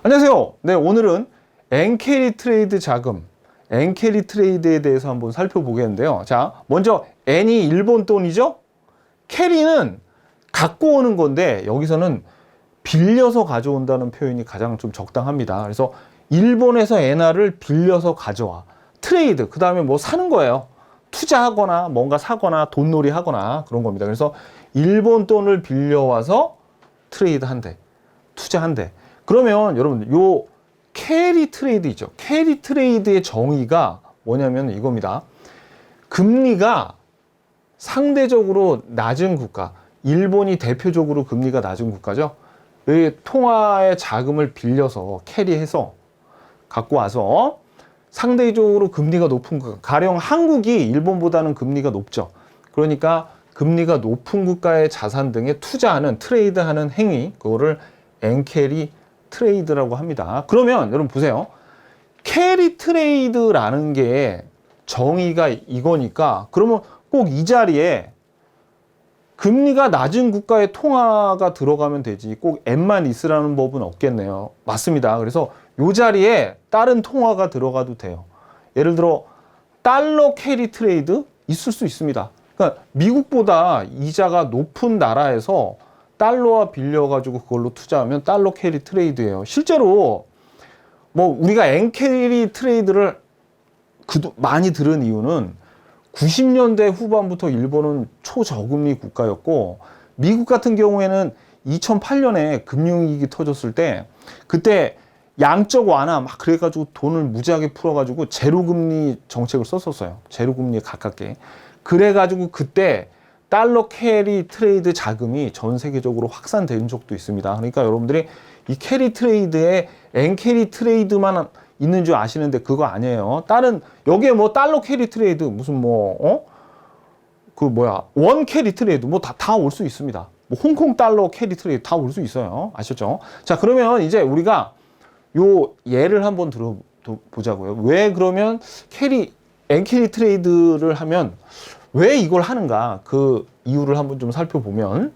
안녕하세요. 네, 오늘은 엔캐리 트레이드 자금, 엔캐리 트레이드에 대해서 한번 살펴보겠는데요. 자, 먼저 N이 일본 돈이죠? 캐리는 갖고 오는 건데 여기서는 빌려서 가져온다는 표현이 가장 좀 적당합니다. 그래서 일본에서 엔화를 빌려서 가져와. 트레이드, 그 다음에 뭐 사는 거예요. 투자하거나 뭔가 사거나 돈놀이 하거나 그런 겁니다. 그래서 일본 돈을 빌려와서 트레이드 한대. 투자한대. 그러면 여러분 요 캐리 트레이드 있죠. 캐리 트레이드의 정의가 뭐냐면 이겁니다. 금리가 상대적으로 낮은 국가, 일본이 대표적으로 금리가 낮은 국가죠. 이 통화의 자금을 빌려서 캐리해서 갖고 와서 상대적으로 금리가 높은 국가, 가령 한국이 일본보다는 금리가 높죠. 그러니까 금리가 높은 국가의 자산 등에 투자하는 트레이드하는 행위, 그거를 엔캐리 트레이드라고 합니다. 그러면 여러분 보세요. 캐리 트레이드라는 게 정의가 이거니까 그러면 꼭 이 자리에 금리가 낮은 국가의 통화가 들어가면 되지 꼭 N만 있으라는 법은 없겠네요. 맞습니다. 그래서 이 자리에 다른 통화가 들어가도 돼요. 예를 들어 달러 캐리 트레이드 있을 수 있습니다. 그러니까 미국보다 이자가 높은 나라에서 달러와 빌려가지고 그걸로 투자하면 달러 캐리 트레이드예요. 실제로 뭐 우리가 엔 캐리 트레이드를 그 많이 들은 이유는 90년대 후반부터 일본은 초저금리 국가였고 미국 같은 경우에는 2008년에 금융위기 터졌을 때 그때 양적 완화 막 그래가지고 돈을 무지하게 풀어가지고 제로금리 정책을 썼었어요. 제로금리에 가깝게. 그래가지고 그때 달러 캐리 트레이드 자금이 전 세계적으로 확산된 적도 있습니다. 그러니까 여러분들이 이 캐리 트레이드에 엔 캐리 트레이드만 있는 줄 아시는데 그거 아니에요. 다른 여기에 뭐 달러 캐리 트레이드 무슨 뭐 어? 그 뭐야 원 캐리 트레이드 뭐 다 다 올 수 있습니다. 뭐 홍콩 달러 캐리 트레이드 다 올 수 있어요. 아셨죠? 자 그러면 이제 우리가 요 예를 한번 들어보자고요. 왜 그러면 캐리 엔 캐리 트레이드를 하면 왜 이걸 하는가 그 이유를 한번 좀 살펴보면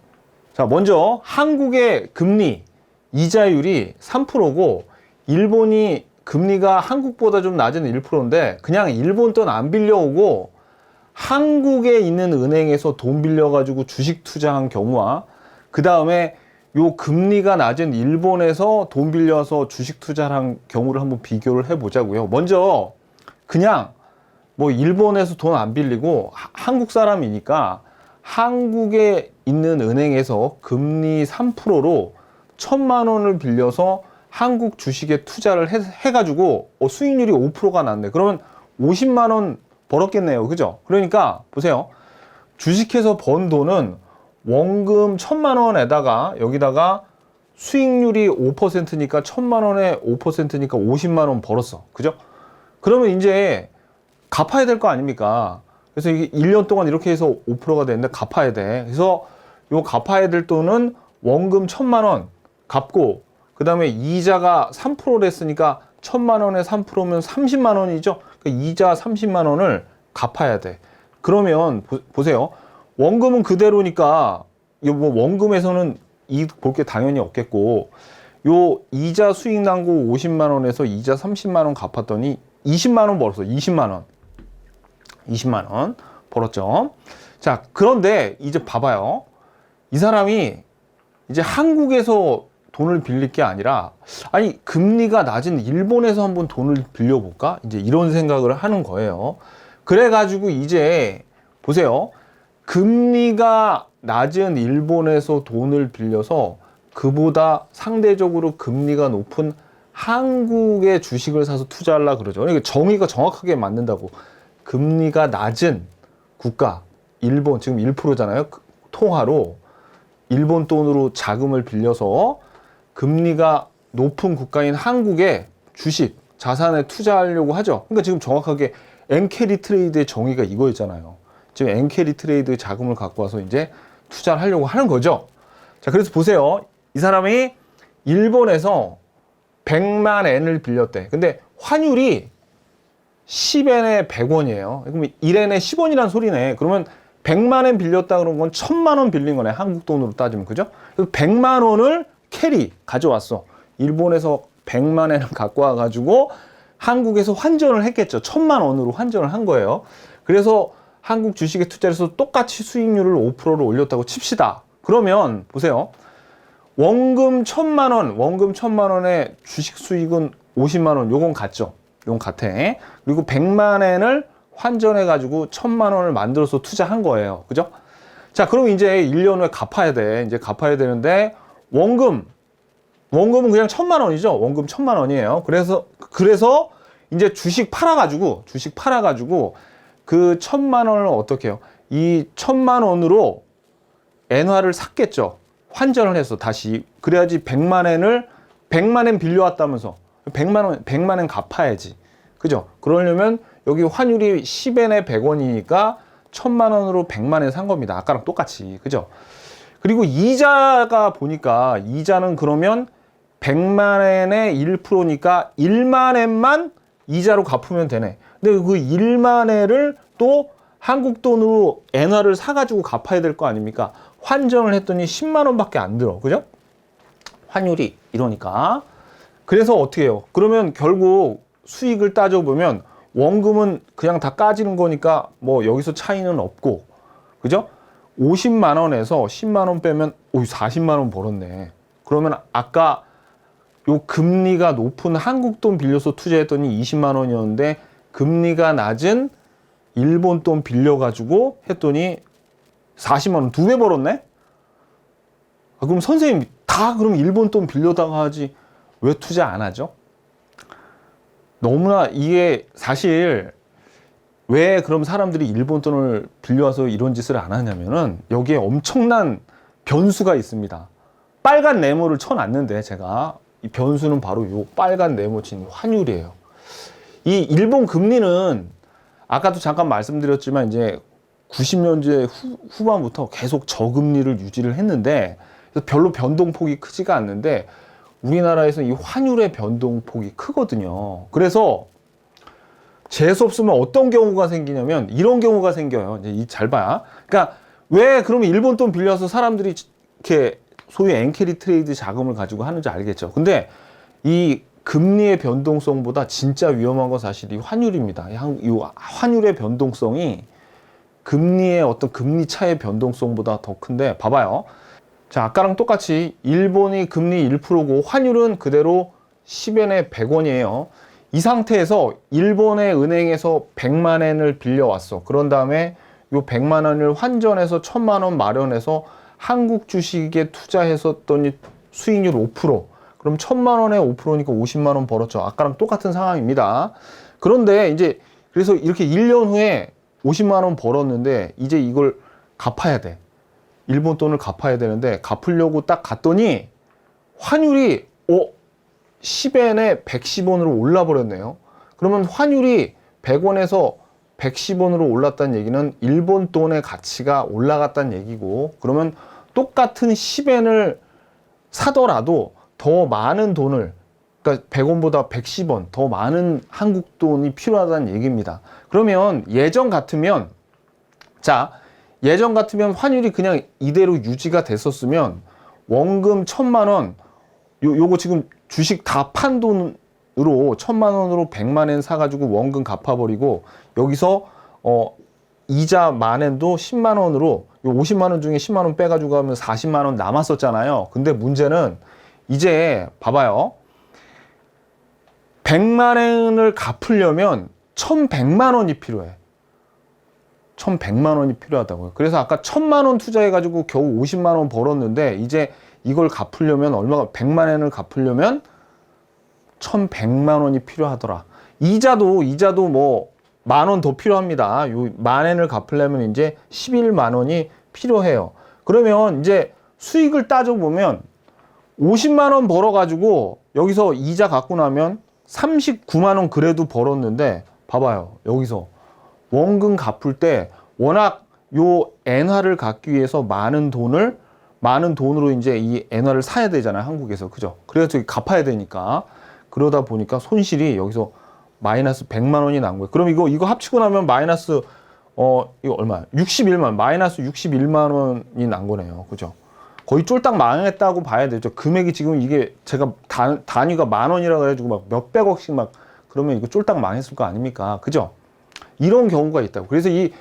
자 먼저 한국의 금리 이자율이 3%고 일본이 금리가 한국보다 좀 낮은 1%인데 그냥 일본 돈 안 빌려오고 한국에 있는 은행에서 돈 빌려가지고 주식 투자한 경우와 그 다음에 요 금리가 낮은 일본에서 돈 빌려서 주식 투자한 경우를 한번 비교를 해보자고요. 먼저 그냥 뭐 일본에서 돈 안 빌리고 하- 한국 사람이니까 한국에 있는 은행에서 금리 3%로 천만 원을 빌려서 한국 주식에 투자를 해, 해가지고 어, 수익률이 5%가 났네. 그러면 50만 원 벌었겠네요. 그죠? 그러니까 보세요. 주식해서 번 돈은 원금 천만 원에다가 여기다가 수익률이 5%니까 천만 원에 5%니까 50만 원 벌었어. 그죠? 그러면 이제 갚아야 될 거 아닙니까? 그래서 이게 1년 동안 이렇게 해서 5%가 되는데 갚아야 돼. 그래서 요 갚아야 될 돈은 원금 천만 원 갚고 그 다음에 이자가 3%를 했으니까 천만 원에 3%면 30만 원이죠. 그러니까 이자 30만 원을 갚아야 돼. 그러면 보, 세요 원금은 그대로니까 이뭐 원금에서는 이익 볼게 당연히 없겠고 요 이자 수익 난거 50만 원에서 이자 30만 원 갚았더니 20만 원 벌었어. 20만 원. 20만 원 벌었죠. 자, 그런데 이제 봐봐요. 이 사람이 이제 한국에서 돈을 빌릴 게 아니라 아니 금리가 낮은 일본에서 한번 돈을 빌려볼까 이제 이런 생각을 하는 거예요. 그래 가지고 이제 보세요. 금리가 낮은 일본에서 돈을 빌려서 그보다 상대적으로 금리가 높은 한국의 주식을 사서 투자하려 그러죠. 그러니까 정의가 정확하게 맞는다고. 금리가 낮은 국가, 일본 지금 1%잖아요. 통화로 일본 돈으로 자금을 빌려서 금리가 높은 국가인 한국의 주식, 자산에 투자하려고 하죠. 그러니까 지금 정확하게 엔캐리 트레이드의 정의가 이거였잖아요. 지금 엔캐리 트레이드 자금을 갖고 와서 이제 투자를 하려고 하는 거죠. 자, 그래서 보세요. 이 사람이 일본에서 100만 엔을 빌렸대. 근데 환율이 10엔에 100원이에요. 그럼 1엔에 10원이란 소리네. 그러면 100만 엔 빌렸다 그런 건 1000만 원 빌린 거네. 한국 돈으로 따지면. 그죠? 그래서 100만 원을 캐리 가져왔어. 일본에서 100만 엔을 갖고 와 가지고 한국에서 환전을 했겠죠. 천만 원으로 환전을 한 거예요. 그래서 한국 주식에 투자해서 똑같이 수익률을 5%로 올렸다고 칩시다. 그러면 보세요. 원금 천만 원, 원금 천만 원의 주식 수익은 50만 원, 요건 같죠. 요건 같아. 그리고 100만 엔을 환전해 가지고 천만 원을 만들어서 투자한 거예요. 그죠? 자, 그럼 이제 1년 후에 갚아야 돼. 이제 갚아야 되는데 원금 원금은 그냥 천만 원이죠. 원금 천만 원이에요. 그래서 그래서 이제 주식 팔아 가지고 주식 팔아 가지고 그 천만 원을 어떻게 해요? 이 천만 원으로 엔화를 샀겠죠. 환전을 해서 다시 그래야지 100만 엔을 100만 엔 빌려왔다면서 100만 원 100만 엔 갚아야지. 그죠? 그러려면 여기 환율이 10엔에 100원이니까 1000만 원으로 100만 엔산 겁니다. 아까랑 똑같이. 그죠? 그리고 이자가 보니까 이자는 그러면 100만 엔의 1%니까 1만 엔만 이자로 갚으면 되네. 근데 그 1만 엔을 또 한국 돈으로 엔화를 사가지고 갚아야 될 거 아닙니까? 환전을 했더니 10만 원밖에 안 들어. 그죠? 환율이 이러니까. 그래서 어떻게 해요? 그러면 결국 수익을 따져보면 원금은 그냥 다 까지는 거니까 뭐 여기서 차이는 없고. 그죠? 50만 원에서 10만 원 빼면 오 40만 원 벌었네. 그러면 아까 요 금리가 높은 한국 돈 빌려서 투자했더니 20만 원이었는데 금리가 낮은 일본 돈 빌려 가지고 했더니 40만 원 두 배 벌었네? 아, 그럼 선생님 다 그럼 일본 돈 빌려다가 하지 왜 투자 안 하죠? 너무나 이게 사실 왜 그럼 사람들이 일본 돈을 빌려와서 이런 짓을 안 하냐면은 여기에 엄청난 변수가 있습니다. 빨간 네모를 쳐놨는데 제가 이 변수는 바로 요 빨간 네모 친 환율이에요. 이 일본 금리는 아까도 잠깐 말씀드렸지만 이제 90년대 후, 후반부터 계속 저금리를 유지를 했는데 별로 변동폭이 크지가 않는데 우리나라에서 이 환율의 변동폭이 크거든요. 그래서 재수 없으면 어떤 경우가 생기냐면 이런 경우가 생겨요. 이제 이 잘 봐. 그러니까 왜 그러면 일본 돈 빌려서 사람들이 이렇게 소위 엔캐리 트레이드 자금을 가지고 하는지 알겠죠. 근데 이 금리의 변동성보다 진짜 위험한 건 사실 이 환율입니다. 이 환율의 변동성이 금리의 어떤 금리 차의 변동성보다 더 큰데 봐봐요. 자, 아까랑 똑같이 일본이 금리 1%고 환율은 그대로 10엔에 100원이에요. 이 상태에서 일본의 은행에서 100만 엔을 빌려왔어. 그런 다음에 요 100만 원을 환전해서 1000만 원 마련해서 한국 주식에 투자했었더니 수익률 5%. 그럼 1000만 원에 5%니까 50만 원 벌었죠. 아까랑 똑같은 상황입니다. 그런데 이제 그래서 이렇게 1년 후에 50만 원 벌었는데 이제 이걸 갚아야 돼. 일본 돈을 갚아야 되는데 갚으려고 딱 갔더니 환율이 어 10엔에 110원으로 올라 버렸네요. 그러면 환율이 100원에서 110원으로 올랐다는 얘기는 일본 돈의 가치가 올라갔다는 얘기고 그러면 똑같은 10엔을 사더라도 더 많은 돈을 그러니까 100원보다 110원 더 많은 한국 돈이 필요하다는 얘기입니다. 그러면 예전 같으면 자 예전 같으면 환율이 그냥 이대로 유지가 됐었으면 원금 천만 원 요, 요거 지금 주식 다 판 돈으로 천만 원으로 백만 엔 사가지고 원금 갚아버리고 여기서 어 이자 만 엔도 10만 원으로 요 50만 원 중에 10만 원 빼가지고 하면 40만 원 남았었잖아요. 근데 문제는 이제 봐봐요. 100만 엔을 갚으려면 1100만 원이 필요해. 1100만 원이 필요하다고요. 그래서 아까 1000만 원 투자해가지고 겨우 50만 원 벌었는데 이제 이걸 갚으려면 얼마가 100만 엔을 갚으려면 1100만 원이 필요하더라. 이자도 이자도 뭐 만 원 더 필요합니다. 요만 엔을 갚으려면 이제 11만 원이 필요해요. 그러면 이제 수익을 따져 보면 50만 원 벌어 가지고 여기서 이자 갖고 나면 39만 원 그래도 벌었는데 봐봐요. 여기서 원금 갚을 때 워낙 요 엔화를 갖기 위해서 많은 돈을 많은 돈으로 이제 이 엔화를 사야 되잖아요. 한국에서. 그죠? 그래서 갚아야 되니까. 그러다 보니까 손실이 여기서 마이너스 100만 원이 난 거예요. 그럼 이거 이거 합치고 나면 마이너스 어 이거 얼마? 61만 마이너스 61만 원이 난 거네요. 그죠? 거의 쫄딱 망했다고 봐야 되죠. 금액이 지금 이게 제가 단, 단위가 만 원이라 그래가지고 막 몇백억씩 막 그러면 이거 쫄딱 망했을 거 아닙니까? 그죠? 이런 경우가 있다고. 그래서 이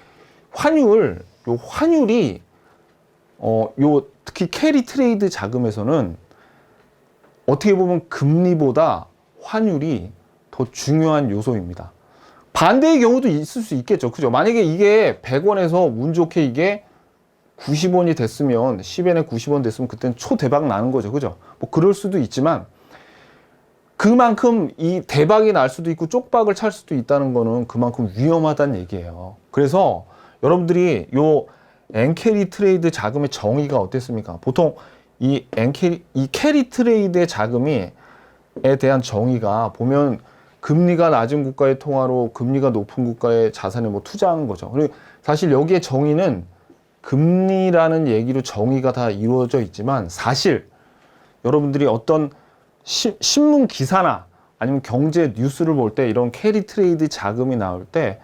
환율, 요 환율이 어, 요 특히 캐리 트레이드 자금에서는 어떻게 보면 금리보다 환율이 더 중요한 요소입니다. 반대의 경우도 있을 수 있겠죠. 그죠? 만약에 이게 100원에서 운 좋게 이게 90원이 됐으면 10엔에 90원 됐으면 그때는 초대박 나는 거죠. 그죠? 뭐 그럴 수도 있지만 그만큼 이 대박이 날 수도 있고 쪽박을 찰 수도 있다는 거는 그만큼 위험하다는 얘기예요. 그래서 여러분들이 요 엔캐리 트레이드 자금의 정의가 어땠습니까? 보통 이 엔캐리 이 캐리 트레이드의 자금이 에 대한 정의가 보면 금리가 낮은 국가의 통화로 금리가 높은 국가의 자산에 뭐 투자하는 거죠. 그리고 사실 여기에 정의는 금리라는 얘기로 정의가 다 이루어져 있지만 사실 여러분들이 어떤 시- 신문 기사나 아니면 경제 뉴스를 볼 때 이런 캐리 트레이드 자금이 나올 때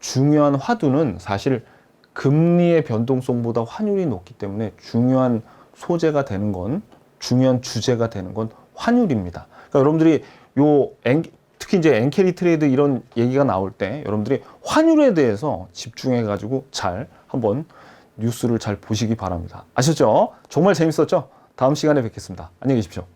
중요한 화두는 사실 금리의 변동성보다 환율이 높기 때문에 중요한 소재가 되는 건 중요한 주제가 되는 건 환율입니다. 그러니까 여러분들이 요 엔- 특히 이제 엔캐리 트레이드 이런 얘기가 나올 때 여러분들이 환율에 대해서 집중해 가지고 잘 한번 뉴스를 잘 보시기 바랍니다. 아셨죠? 정말 재밌었죠? 다음 시간에 뵙겠습니다. 안녕히 계십시오.